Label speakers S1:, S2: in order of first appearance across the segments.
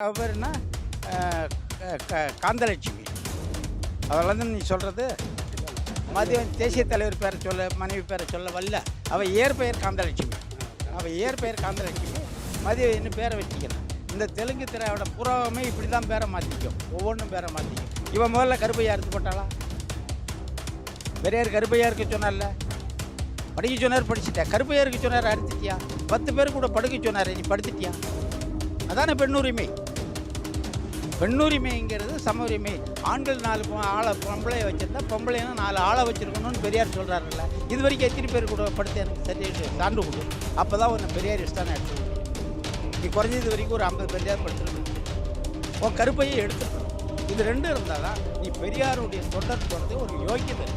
S1: அவர்னா என்ன க- காந்தலட்சுமி. அவள் நீ சொல்கிறது மதியம் தேசிய தலைவர் பேரை சொல்ல மனைவி பேரை சொல்ல வரல அவள் இயற்பெயர் காந்தலட்சுமி. அவள் இயற்பெயர் காந்தலட்சுமி. மதியம் என்ன பேரை வச்சுக்கிறான் இந்த தெலுங்கு திரையோட புறவமே இப்படி தான் பேரை மாற்றிக்கும் ஒவ்வொன்றும் பேரை மாற்றிக்கும் இவன் முதல்ல கருப்பையா அறுத்து போட்டாளா? பெரியார் கருப்பையா இருக்க சொன்னார்ல? படிக்க சொன்னார் படிச்சிட்ட. கருப்பையா இருக்க சொன்னார் அறுத்துட்டியா? பத்து பேர் கூட படுக்க சொன்னார் நீ படுத்துட்டியா? அதான பெண்ணுரிமை பெண்ணுரிமைங்கிறது சம உரிமை ஆண்கள் நாலு ஆளை பொம்பளை வச்சிருந்தா பொம்பளைனா நாலு ஆளை வச்சுருக்கணும்னு பெரியார் சொல்கிறாருல்ல இது வரைக்கும் எத்தனை பேர் கூட படுத்து எனக்கு சர்டிஃபிகேட் சான்று கொடு. அப்போ தான் உன்னை பெரியார் இஷ்டான எடுத்து நீ குறைஞ்சது வரைக்கும் ஒரு ஐம்பது பெரியார் படிச்சிருக்கணும் உன் கருப்பையை எடுத்துக்கணும் இது ரெண்டும் இருந்தால் தான் நீ பெரியாருடைய தொடர் போகிறது ஒரு யோக்கியத்தை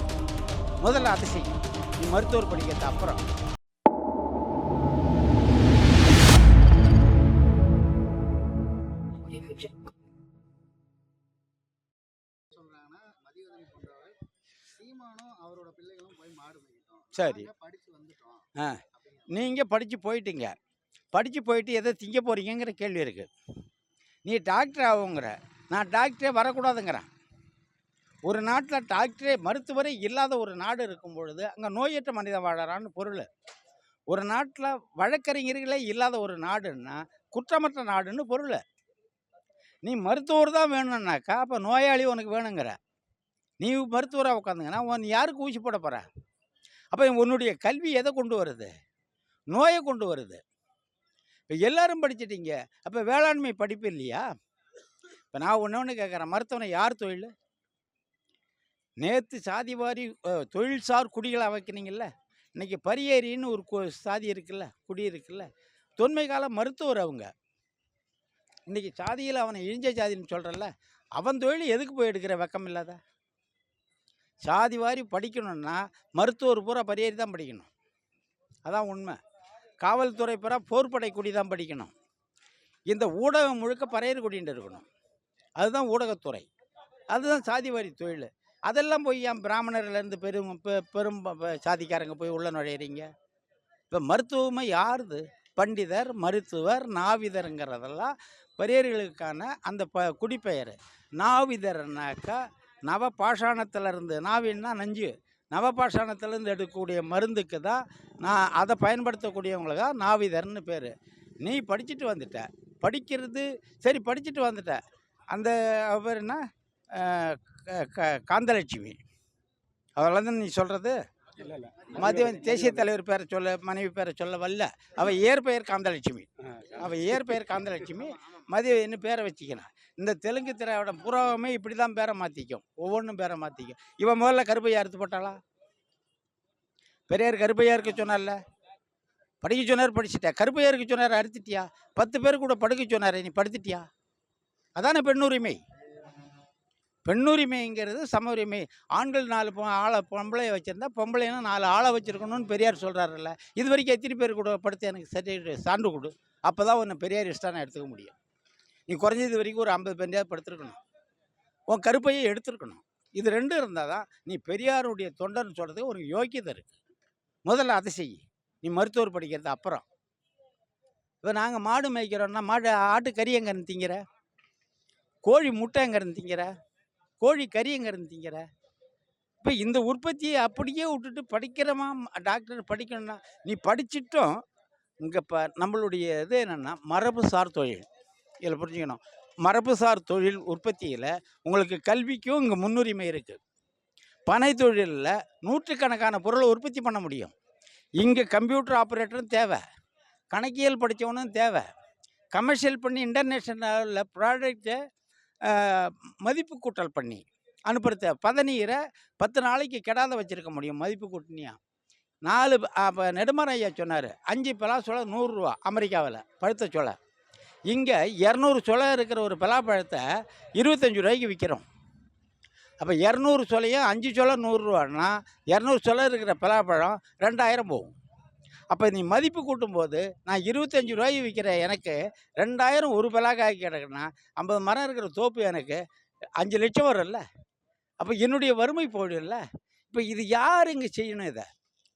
S1: முதல்ல அதை செய்யும் நீ மருத்துவர் படிக்கிறது அப்புறம்.
S2: அவரோட பிள்ளைகளும் போய் மாடு மேய்க்கிட்டோம்
S1: சரி.
S2: படிச்சு வந்துட்டோம்
S1: ஆ. நீங்கள் படித்து போயிட்டீங்க. படித்து போயிட்டு எதை திங்க போகிறீங்கிற கேள்வி இருக்குது நீ டாக்டர் ஆகுங்கிற. நான் டாக்டரே வரக்கூடாதுங்கிறேன். ஒரு நாட்டில் டாக்டரே மருத்துவரே இல்லாத ஒரு நாடு இருக்கும் பொழுது அங்கே நோயற்ற மனிதன் வாழறான்னு பொருள். ஒரு நாட்டில் வழக்கறிஞர்களே இல்லாத ஒரு நாடுன்னா குற்றமற்ற நாடுன்னு பொருள். நீ மருத்துவர் தான் வேணும்னாக்கா அப்போ நோயாளி உனக்கு வேணுங்கிற. நீ மருத்துவராக உட்காந்துங்கன்னா உன் யாருக்கு ஊசி போட போகிற அப்போ உன்னுடைய கல்வி எதை கொண்டு வருது? நோயை கொண்டு வருது. இப்போ எல்லாரும் படிச்சிட்டீங்க. அப்போ வேளாண்மை படிப்பு இல்லையா? இப்போ நான் ஒன்று ஒன்று கேட்குறேன் மருத்துவனை யார் தொழில்? நேற்று சாதி வாரி அஹ், தொழில்சார் குடிகளை வைக்கிறீங்கல்ல? இன்றைக்கி பரியேரின்னு ஒரு கோ சாதி இருக்குல்ல? குடி இருக்குல்ல? தொன்மை கால மருத்துவர் அவங்க. இன்றைக்கி சாதியில் அவனை இழிஞ்ச சாதின்னு சொல்கிறல்ல அவன் தொழில் எதுக்கு போய் எடுக்கிற? வெக்கம் இல்லாத சாதி வாரி படிக்கணும்னா மருத்துவர் பூரா பரியேறி தான் படிக்கணும். அதான் உண்மை. காவல்துறை பூரா போர்ப்படை குடி தான் படிக்கணும். இந்த ஊடகம் முழுக்க பறையர் குடின்ட்டு இருக்கணும். அதுதான் ஊடகத்துறை. அதுதான் சாதிவாரி தொழில். அதெல்லாம் போய் ஏன் பிராமணர்லேருந்து பெரும் பெ- பெரும் ப- சாதிக்காரங்க போய் உள்ள நுழையிறீங்க? இப்போ மருத்துவமே யாருது? பண்டிதர் மருத்துவர் நாவிதருங்கிறதெல்லாம் பெரியர்களுக்கான அந்த ப குடிப்பெயர். நாவிதர்னாக்கா நவ பாஷாணத்திலிருந்து நாவின்னா நஞ்சு. நவபாஷாணத்திலேருந்து எடுக்கக்கூடிய மருந்துக்கு தான் நான் அதை பயன்படுத்தக்கூடியவங்களுக்கு தான் நாவிதர்னு பேர். நீ படிச்சுட்டு வந்துட்ட. படிக்கிறது சரி படிச்சுட்டு வந்துட்ட. அந்த பேர் என்ன? க- க- காந்தலட்சுமி. அவள் நீ சொல்கிறது மதியம் தேசிய தலைவர் பேரை சொல்ல மனைவி பேரை சொல்ல வரல. அவள் இயற்பெயர் காந்தலட்சுமி. அவள் இயற்பெயர் காந்தலட்சுமி. மதியம் என்ன பேரை வச்சுக்கணும் இந்த தெலுங்கு திரையோட புறாவுமே இப்படி தான் பேரை மாற்றிக்கும் ஒவ்வொன்றும் பேரை மாற்றிக்கும் இவன் முதல்ல கருப்பையா அறுத்து போட்டாளா? பெரியார் கருப்பையா இருக்க சொன்னார்ல? படிக்க சொன்னார் படிச்சிட்ட. கருப்பையா இருக்க சொன்னார் அறுத்துட்டியா? பத்து பேர் கூட படுக்க சொன்னார் நீ படுத்துட்டியா? அதானே பெண்ணுரிமை? பெண்ணுரிமைங்கிறது சம உரிமை. ஆண்கள் நாலு ஆளை பொம்பளைய வச்சுருந்தா பொம்பளைன்னா நாலு ஆளை வச்சுருக்கணும்னு பெரியார் சொல்கிறாருல்ல இது வரைக்கும் எத்தனை பேர் கூட படுத்து எனக்கு சர்டிஃபிகேட் சான்று கொடு. அப்போ தான் உன்னை பெரியார் இஷ்டான எடுத்துக்க முடியும். நீ குறைஞ்சது வரைக்கும் ஒரு ஐம்பது பெண்டையாவது படுத்துருக்கணும். உன் கருப்பையை எடுத்துருக்கணும். இது ரெண்டும் இருந்தால் தான் நீ பெரியாருடைய தொண்டர்னு சொல்கிறதுக்கு ஒரு யோக்கியதை இருக்குது முதல்ல அதை செய். நீ மருத்துவர் படிக்கிறது அப்புறம். இப்போ நாங்கள் மாடு மேய்க்கிறோன்னா மாடு ஆட்டு கறி எங்கேருந்து திங்கிற? கோழி முட்டை எங்கேருந்து திங்கிற? கோழி கறி எங்கேருந்து திங்கிற இப்போ இந்த உற்பத்தியை அப்படியே விட்டுட்டு படிக்கிறமா டாக்டர் படிக்கணும்னா நீ படிச்சிட்டும் இங்கே இப்போ நம்மளுடைய இது என்னென்னா மரபுசார் தொழில். இதில் புரிஞ்சுக்கணும். மரபுசார் தொழில் உற்பத்தியில் உங்களுக்கு கல்விக்கும் இங்கே முன்னுரிமை இருக்குது பனை தொழிலில் நூற்றுக்கணக்கான பொருளை உற்பத்தி பண்ண முடியும். இங்கே கம்ப்யூட்டர் ஆப்ரேட்டரும் தேவை. கணக்கியல் படித்தவனும் தேவை. கமர்ஷியல் பண்ணி இன்டர்நேஷ்னலில் ப்ராடக்டை மதிப்பு கூட்டல் பண்ணி அனுப்புறது பதநீரை பத்து நாளைக்கு கெடாத வச்சுருக்க முடியும் மதிப்பு கூட்டணியா நாலு அப்போ நெடுமரம் ஐயா சொன்னார் அஞ்சு பலாச்சோளை நூறுரூவா அமெரிக்காவில் பழுத்த சோளை இங்கே இரநூறு சொலை இருக்கிற ஒரு பலாப்பழத்தை இருபத்தஞ்சி ரூபாய்க்கு விற்கிறோம் அப்போ இரநூறு சொலையும் அஞ்சு சொலை நூறுரூவான்னா இரநூறு சொலை இருக்கிற பலாப்பழம் ரெண்டாயிரம் போகும். அப்போ நீ மதிப்பு கூட்டும்போது நான் இருபத்தஞ்சி ரூபாய்க்கு விற்கிற எனக்கு ரெண்டாயிரம் ஒரு பலாக்காய் கிடக்குன்னா ஐம்பது மரம் இருக்கிற தோப்பு எனக்கு அஞ்சு லட்சம் வரும்ல. அப்போ என்னுடைய வறுமை போயிடும்ல. இப்போ இது யார் இங்கே செய்யணும் இதை?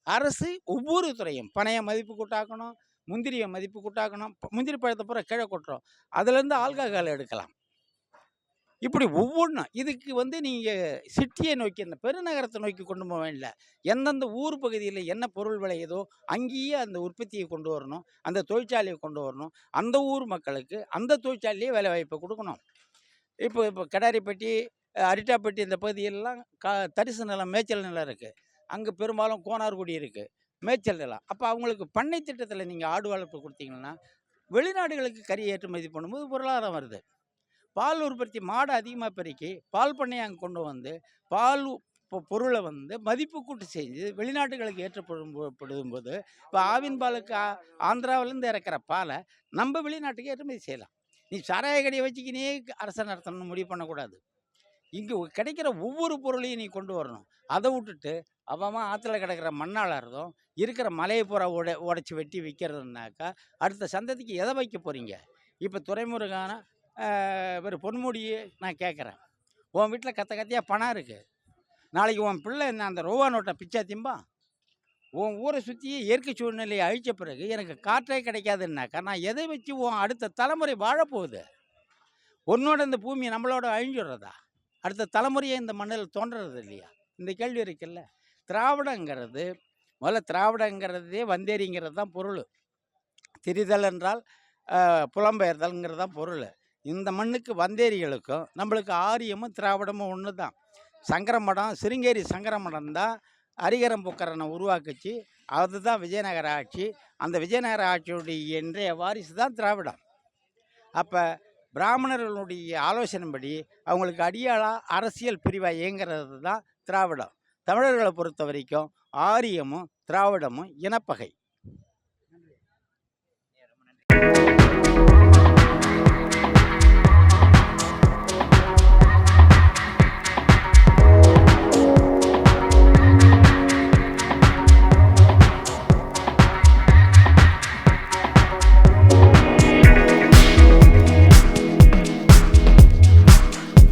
S1: அரசு ஒவ்வொரு துறையும். பணைய மதிப்பு கூட்டாக்கணும் முந்திரியை மதிப்பு கூட்டாக்கணும் முந்திரி பழத்தை பூரா கீழே கொட்டுறோம். அதுலேருந்து ஆல்கஹால் எடுக்கலாம். இப்படி ஒவ்வொன்றும் இதுக்கு வந்து நீங்கள் சிட்டியை நோக்கி அந்த பெருநகரத்தை நோக்கி கொண்டு போக வேண்டிய எந்தெந்த ஊர் பகுதியில் என்ன பொருள் விளையுதோ அங்கேயே அந்த உற்பத்தியை கொண்டு வரணும் அந்த தொழிற்சாலையை கொண்டு வரணும் அந்த ஊர் மக்களுக்கு அந்த தொழிற்சாலையே வேலை வாய்ப்பை கொடுக்கணும். இப்போ இப்போ கடாரிப்பட்டி அரிட்டாப்பட்டி இந்த பகுதியெல்லாம் கா தரிசு நிலம் மேய்ச்சல் நிலம் இருக்குது அங்கே பெரும்பாலும் கோனார்குடி இருக்குது மேய்ச்சல் நிலம். அப்போ அவங்களுக்கு பண்ணை திட்டத்தில் நீங்கள் ஆடு வளர்ப்பு கொடுத்தீங்கன்னா வெளிநாடுகளுக்கு கறி ஏற்றுமதி பண்ணும்போது பொருளாதாரம் வருது. பால் உற்பத்தி மாடு அதிகமாக பெருக்கி பால் பண்ணையை அங்கே கொண்டு வந்து பால் பொருளை வந்து மதிப்பு கூட்டு செஞ்சு வெளிநாட்டுகளுக்கு ஏற்றப்படும் போது இப்போ ஆவின் பாலுக்கு ஆந்திராவிலேருந்து இறக்குற பாலை நம்ம வெளிநாட்டுக்கு ஏற்றுமதி செய்யலாம். நீ சாராய கடையை வச்சுக்கினே அரசு நடத்தணும்னு முடிவு பண்ணக்கூடாது. இங்கே கிடைக்கிற ஒவ்வொரு பொருளையும் நீ கொண்டு வரணும். அதை விட்டுட்டு அவன் ஆற்றுல கிடக்கிற மண்ணால் இருந்தும் இருக்கிற மலையை பூரா உடச்சி வெட்டி விற்கிறதுனாக்கா அடுத்த சந்ததிக்கு எதை வைக்க போகிறீங்க இப்போ துறைமுருகான ஒரு பொன்முடியே நான் கேட்குறேன். உன் வீட்டில் கத்த கத்தியாக பணம் இருக்குது நாளைக்கு உன் பிள்ளை என்ன அந்த ரோவா நோட்டை பிச்சா திம்பா? உன் ஊரை சுற்றி இயற்கை சூழ்நிலையை அழித்த பிறகு எனக்கு காற்றே கிடைக்காதுன்னாக்கா நான் எதை வச்சு உன் அடுத்த தலைமுறை வாழப்போகுது? உன்னோட இந்த பூமி நம்மளோட அழிஞ்சுடுறதா அடுத்த தலைமுறையை இந்த மண்ணில் தோன்றுறது இல்லையா? இந்த கேள்வி இருக்குல்ல. திராவிடங்கிறது முதல்ல திராவிடங்கிறதே வந்தேரிங்கிறது தான் பொருள். திரிதல் என்றால் புலம்பெயர்தல்ங்கிறது தான் பொருள். இந்த மண்ணுக்கு வந்தேரிகளுக்கும் நம்மளுக்கு ஆரியமும் திராவிடமும் ஒன்று தான் சங்கரமடம் சிருங்கேரி சங்கரமடம் தான் அரிகரம் புக்கரனை உருவாக்குச்சு. அதுதான் விஜயநகர ஆட்சி. அந்த விஜயநகர ஆட்சியுடைய இன்றைய வாரிசு தான் திராவிடம். அப்போ பிராமணர்களுடைய ஆலோசனைப்படி அவங்களுக்கு அடியாளாக அரசியல் பிரிவாக இயங்குறது தான் திராவிடம். தமிழர்களை பொறுத்த வரைக்கும் ஆரியமும் திராவிடமும் இனப்பகை.